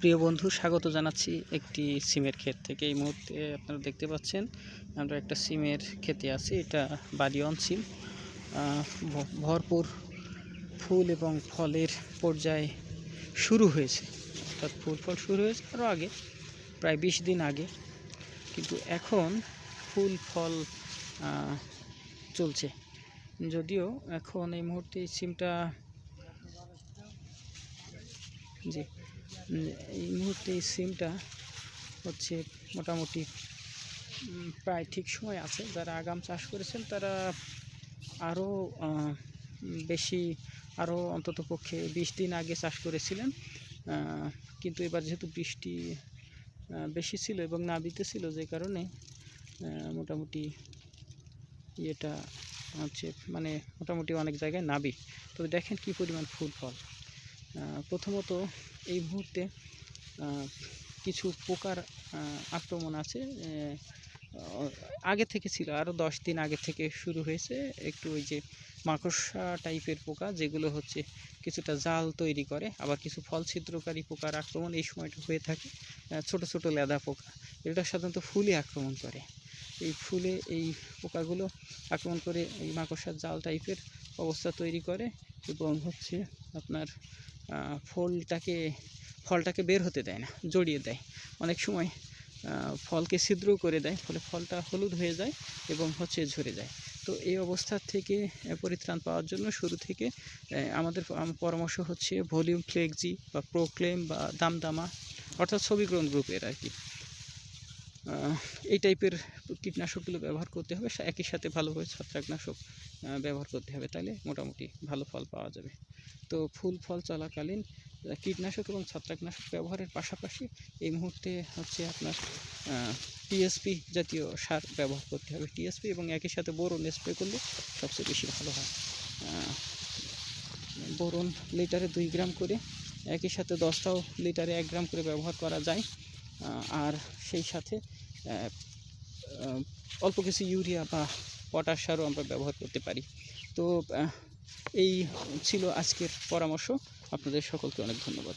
প্রিয় বন্ধু, স্বাগত জানাচ্ছি একটি সিমের ক্ষেত থেকে। এই মুহূর্তে আপনারা দেখতে পাচ্ছেন, আমরা একটা সিমের ক্ষেতে আছি। এটা বালিয়ন সিম। ভরপুর ফুল এবং ফলের পর্যায়ে শুরু হয়েছে। অর্থাৎ ফুল ফল শুরু হয়েছে আরও আগে, প্রায় বিশ দিন আগে। কিন্তু এখন ফুল ফল চলছে। যদিও এখন এই মুহূর্তে সিমটা, জি এই মুহূর্তে এই সিমটা হচ্ছে মোটামুটি প্রায় ঠিক সময় আছে। যারা আগাম চাষ করেছেন তারা আরও বেশি, আরও অন্তত পক্ষে বিশ দিন আগে চাষ করেছিলেন। কিন্তু এবার যেহেতু বৃষ্টি বেশি ছিল এবং নাবিতে ছিল যে কারণে মোটামুটি ইয়েটা হচ্ছে মানে মোটামুটি অনেক জায়গায় নাবি। তবে দেখেন কি পরিমাণ ফুল ফল। প্রথমত এই মুহূর্তে কিছু পোকার আক্রমণ আছে আগে থেকে ছিল আরও দশ দিন আগে থেকে শুরু হয়েছে, একটু ওই যে মাকড়সা টাইপের পোকা, যেগুলো হচ্ছে কিছুটা জাল তৈরি করে, আবার কিছু ফল ছিদ্রকারী পোকার আক্রমণ এই সময়টা হয়ে থাকে ছোট ছোট লেদা পোকা এটা সাধারণত ফুলে আক্রমণ করে। এই ফুলে এই পোকাগুলো আক্রমণ করে এই মাকড়সার জাল টাইপের অবস্থা তৈরি করে এবং হচ্ছে আপনার ফলটাকে ফলটাকে বের হতে দেয় না, জড়িয়ে দেয়। অনেক সময় ফলকে ছিদ্র করে দেয়, ফলে ফলটা হলুদ হয়ে যায় এবং হচ্ছে ঝরে যায়। তো এই অবস্থা থেকে পরিত্রাণ পাওয়ার জন্য শুরু থেকে আমাদের পরামর্শ হচ্ছে ভলিউম ফ্লেক্সি বা প্রোক্লেম বা দামদামা, অর্থাৎ ছবিগ্রহণ গ্রুপের আর কি। এই টাইপের কীটনাশকগুলো ব্যবহার করতে হবে একই সাথে ভালোভাবে ছত্রাকনাশক ব্যবহার করতে হবে, তাহলে মোটামুটি ভালো ফল পাওয়া যাবে। তো ফুল ফল চলাকালীন কীটনাশক এবং ছত্রাকনাশক ব্যবহারের পাশাপাশি এই মুহূর্তে হচ্ছে আপনার টিএসপি জাতীয় সার ব্যবহার করতে হবে। টিএসপি এবং একই সাথে বোরন স্প্রে করলে সবচেয়ে বেশি ভালো হয়। বোরন লিটারে দুই গ্রাম করে, একই সাথে দশটাও লিটারে এক গ্রাম করে ব্যবহার করা যায়। আর সেই সাথে অল্প কিছু ইউরিয়া বা পটাশ সারও আমরা ব্যবহার করতে পারি। তো এই ছিল আজকের পরামর্শ। আপনাদের সকলকে অনেক ধন্যবাদ।